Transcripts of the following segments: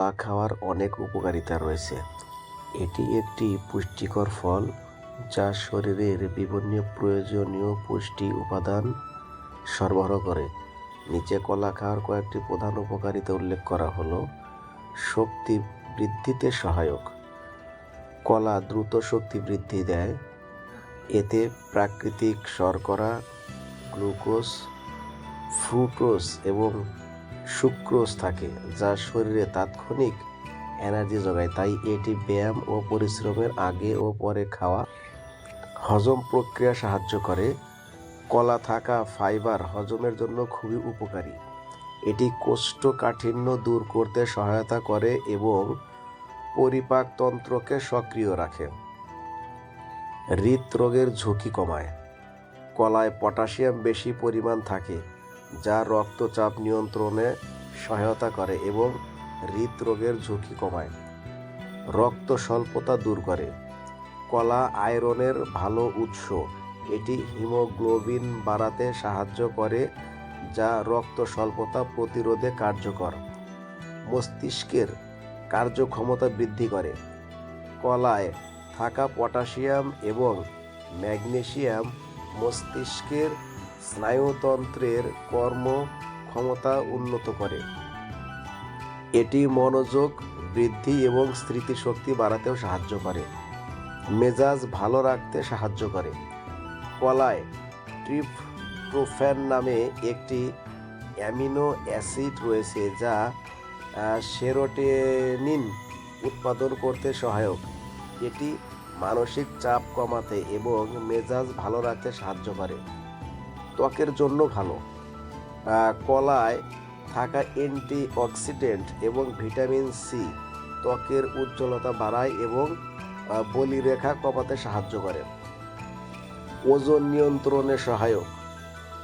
কলা খাওয়ার অনেক উপকারিতা রয়েছে। এটি একটি পুষ্টিকর ফল যা শরীরের বিভিন্ন প্রয়োজনীয় পুষ্টি উপাদান সরবরাহ করে। নিচে কলা খাওয়ার কয়েকটি প্রধান উপকারিতা উল্লেখ করা হলো, শক্তি বৃদ্ধিতে সহায়ক। কলা দ্রুত শক্তি বৃদ্ধি দেয়, এতে প্রাকৃতিক শর্করা, গ্লুকোজ ফ্রুক্টোজ এবং সুক্রোজ থাকে যা শরীরে তাৎক্ষণিক এনার্জি যোগায়। তাই এটি ব্যায়াম ও পরিশ্রমের আগে ও পরে খাওয়া হজম প্রক্রিয়া সাহায্য করে। কলা থাকা ফাইবার হজমের জন্য খুবই উপকারী। এটি কোষ্ঠকাঠিন্য দূর করতে সহায়তা করে এবং পরিপাকতন্ত্রকে সক্রিয় রাখে। হৃদরোগের ঝুঁকি কমায়। কলায় পটাশিয়াম বেশি পরিমাণ থাকে। যা রক্তচাপ নিয়ন্ত্রণে সহায়তা করে এবং হৃদরোগের ঝুঁকি কমায়। রক্ত স্বল্পতা দূর করে। কলা আয়রনের ভালো উৎস। এটি হিমোগ্লোবিন বাড়াতে সাহায্য করে, যা রক্ত স্বল্পতা প্রতিরোধে কার্যকর। মস্তিষ্কের কার্যক্ষমতা বৃদ্ধি করে। কলায় থাকা পটাশিয়াম এবং ম্যাগনেশিয়াম মস্তিষ্কের স্নায়ুতন্ত্রের কর্ম ক্ষমতা উন্নত করে। এটি মনোযোগ, বৃদ্ধি এবং স্মৃতিশক্তি বাড়াতেও সাহায্য করে। মেজাজ ভালো রাখতে সাহায্য করে। কলায় ট্রিপ্টোফ্যান নামে একটি অ্যামিনো অ্যাসিড রয়েছে যা সেরোটেনিন উৎপাদন করতে সহায়ক। এটি মানসিক চাপ কমাতে এবং মেজাজ ভালো রাখতে সাহায্য করে। ত্বকের জন্য ভালো। কলায় থাকা অ্যান্টি অক্সিডেন্ট এবং ভিটামিন সি ত্বকের উজ্জ্বলতা বাড়ায় এবং বলিরেখা কমাতে সাহায্য করে। ওজন নিয়ন্ত্রণে সহায়ক।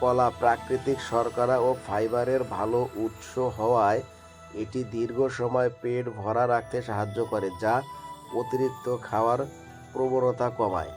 কলা প্রাকৃতিক শর্করা ও ফাইবারের ভালো উৎস হওয়ায় এটি দীর্ঘ সময় পেট ভরা রাখতে সাহায্য করে, যা অতিরিক্ত খাওয়ার প্রবণতা কমায়।